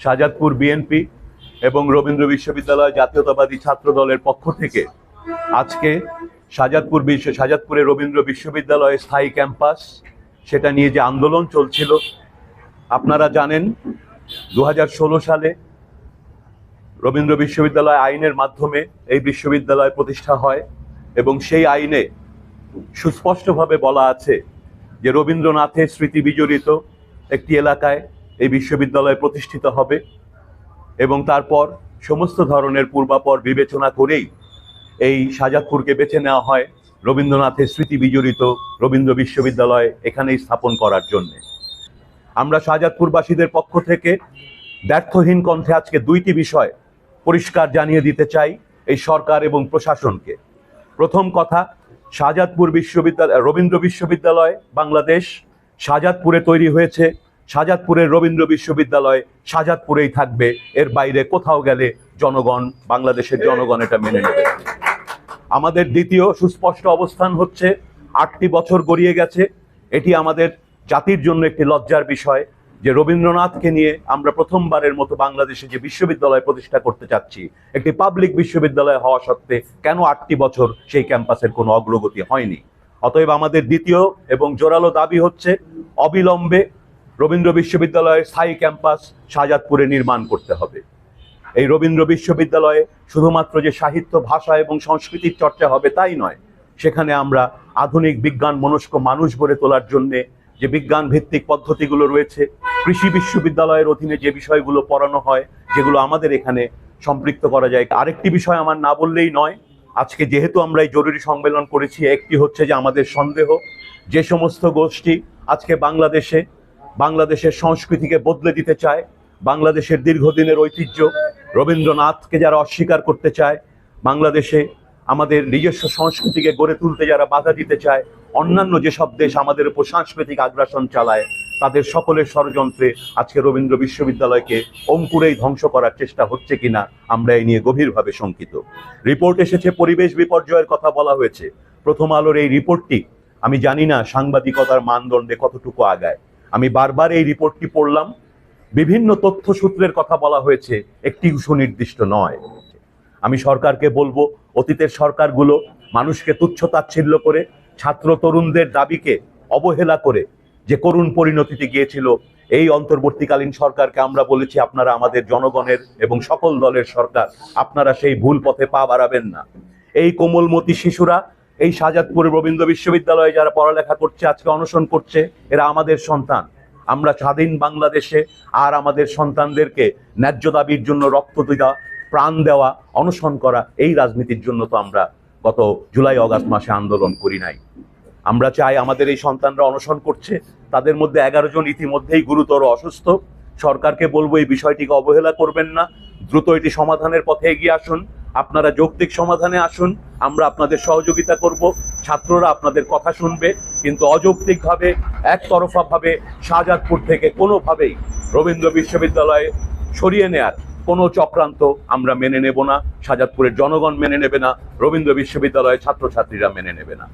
Shahzadpur BNP এবং রবীন্দ্র বিশ্ববিদ্যালয় জাতীয়তাবাদী ছাত্র দলের পক্ষ থেকে আজকে শাহজাদপুর বিশ্ব শাহজাদপুরে রবীন্দ্র বিশ্ববিদ্যালয়ের স্থায়ী ক্যাম্পাস, সেটা নিয়ে যে আন্দোলন চলছিল, আপনারা জানেন দু হাজার ষোলো সালে রবীন্দ্র বিশ্ববিদ্যালয় আইনের মাধ্যমে এই বিশ্ববিদ্যালয় প্রতিষ্ঠা হয় এবং সেই আইনে সুস্পষ্টভাবে বলা আছে যে রবীন্দ্রনাথের স্মৃতি বিজড়িত একটি এলাকায় এই বিশ্ববিদ্যালয় প্রতিষ্ঠিত হবে এবং তারপর সমস্ত ধরনের পূর্বাপর বিবেচনা করেই এই শাহজাদপুরকে বেছে নেওয়া হয় রবীন্দ্রনাথের স্মৃতি বিজড়িত রবীন্দ্র বিশ্ববিদ্যালয় এখানেই স্থাপন করার জন্যে। আমরা শাহজাদপুরবাসীদের পক্ষ থেকে ব্যর্থহীন কণ্ঠে আজকে দুইটি বিষয় পরিষ্কার জানিয়ে দিতে চাই এই সরকার এবং প্রশাসনকে। প্রথম কথা, শাহজাদপুর বিশ্ববিদ্যালয়, রবীন্দ্র বিশ্ববিদ্যালয়, বাংলাদেশ শাহজাদপুরে তৈরি হয়েছে শাহজাদপুরের রবীন্দ্র বিশ্ববিদ্যালয় শাহজাদপুরেই থাকবে। এর বাইরে কোথাও গেলে জনগণ, বাংলাদেশের জনগণ এটা মেনে নেবে। আমাদের দ্বিতীয় সুস্পষ্ট অবস্থান হচ্ছে, আটটি বছর গড়িয়ে গেছে। এটি আমাদের জাতির জন্য একটি লজ্জার বিষয় যে রবীন্দ্রনাথকে নিয়ে আমরা প্রথমবারের মতো বাংলাদেশে যে বিশ্ববিদ্যালয় প্রতিষ্ঠা করতে চাচ্ছি, একটি পাবলিক বিশ্ববিদ্যালয় হওয়া সত্ত্বে কেন আটটি বছর সেই ক্যাম্পাসের কোনো অগ্রগতি হয়নি? অতএব আমাদের দ্বিতীয় এবং জোরালো দাবি হচ্ছে, অবিলম্বে রবীন্দ্র বিশ্ববিদ্যালয়ের স্থায়ী ক্যাম্পাস শাহজাদপুরে নির্মাণ করতে হবে। এই রবীন্দ্র বিশ্ববিদ্যালয়ে শুধুমাত্র যে সাহিত্য, ভাষা এবং সংস্কৃতির চর্চা হবে তাই নয়, সেখানে আমরা আধুনিক বিজ্ঞান মনস্ক মানুষ গড়ে তোলার জন্যে যে বিজ্ঞান ভিত্তিক পদ্ধতিগুলো রয়েছে, কৃষি বিশ্ববিদ্যালয়ের অধীনে যে বিষয়গুলো পড়ানো হয়, যেগুলো আমাদের এখানে সম্পৃক্ত করা যায়। আরেকটি বিষয় আমার না বললেই নয়, আজকে যেহেতু আমরা এই জরুরি সম্মেলন করেছি, একটি হচ্ছে যে আমাদের সন্দেহ, যে সমস্ত গোষ্ঠী আজকে বাংলাদেশে বাংলাদেশের সংস্কৃতিকে বদলে দিতে চায়, বাংলাদেশের দীর্ঘদিনের ঐতিহ্য, রবীন্দ্রনাথকে যারা অস্বীকার করতে চায়, বাংলাদেশে আমাদের নিজস্ব সংস্কৃতিকে গড়ে তুলতে যারা বাধা দিতে চায়, অন্যান্য যেসব দেশ আমাদের উপর সাংস্কৃতিক আগ্রাসন চালায়, তাদের সকলের ষড়যন্ত্রে আজকে রবীন্দ্র বিশ্ববিদ্যালয়কে অঙ্কুরেই ধ্বংস করার চেষ্টা হচ্ছে কিনা আমরা এই নিয়ে গভীরভাবে শঙ্কিত। রিপোর্ট এসেছে, পরিবেশ বিপর্যয়ের কথা বলা হয়েছে। প্রথম আলোর এই রিপোর্টটি, আমি জানি না সাংবাদিকতার মানদণ্ডে কতটুকু আগায়। আমি বারবার এই রিপোর্টটি পড়লাম। বিভিন্ন তথ্য সূত্রের কথা বলা হয়েছে, একটি সুনির্দিষ্ট নয়। আমি সরকারকে বলব, অতীতের সরকারগুলো মানুষকে তুচ্ছ তাচ্ছিল্য করে, ছাত্র তরুণদের দাবিকে অবহেলা করে যে করুণ পরিণতিতে গিয়েছিল, এই অন্তর্বর্তীকালীন সরকারকে আমরা বলেছি, আপনারা আমাদের জনগণের এবং সকল দলের সরকার, আপনারা সেই ভুল পথে পা বাড়াবেন না। এই কোমলমতি শিশুরা এই শাহজাদপুর রবীন্দ্র বিশ্ববিদ্যালয়ে যারা পড়ালেখা করছে, আজকে অনশন করছে, এরা আমাদের সন্তান। আমরা স্বাধীন বাংলাদেশে আর আমাদের সন্তানদেরকে ন্যায্য দাবির জন্য রক্ত দেওয়া, প্রাণ দেওয়া, অনশন করা এই রাজনীতির জন্য তো আমরা গত জুলাই, অগাস্ট মাসে আন্দোলন করি নাই। আমরা চাই আমাদের এই সন্তানরা অনশন করছে। তাদের মধ্যে এগারো জন ইতিমধ্যেই গুরুতর অসুস্থ। সরকারকে বলব এই বিষয়টিকে অবহেলা করবেন না। দ্রুত এটি সমাধানের পথে এগিয়ে আসুন। আপনারা যৌক্তিক সমাধানে আসুন, আমরা আপনাদের সহযোগিতা করব, ছাত্ররা আপনাদের কথা শুনবে, কিন্তু অযৌক্তিকভাবে, একতরফাভাবে শাহজাদপুর থেকে কোনোভাবেই রবীন্দ্র বিশ্ববিদ্যালয়ে সরিয়ে নেয়ার কোনো চক্রান্ত আমরা মেনে নেব না, শাহজাদপুরের জনগণ মেনে নেবে না, রবীন্দ্র বিশ্ববিদ্যালয়ের ছাত্রছাত্রীরা মেনে নেবে না।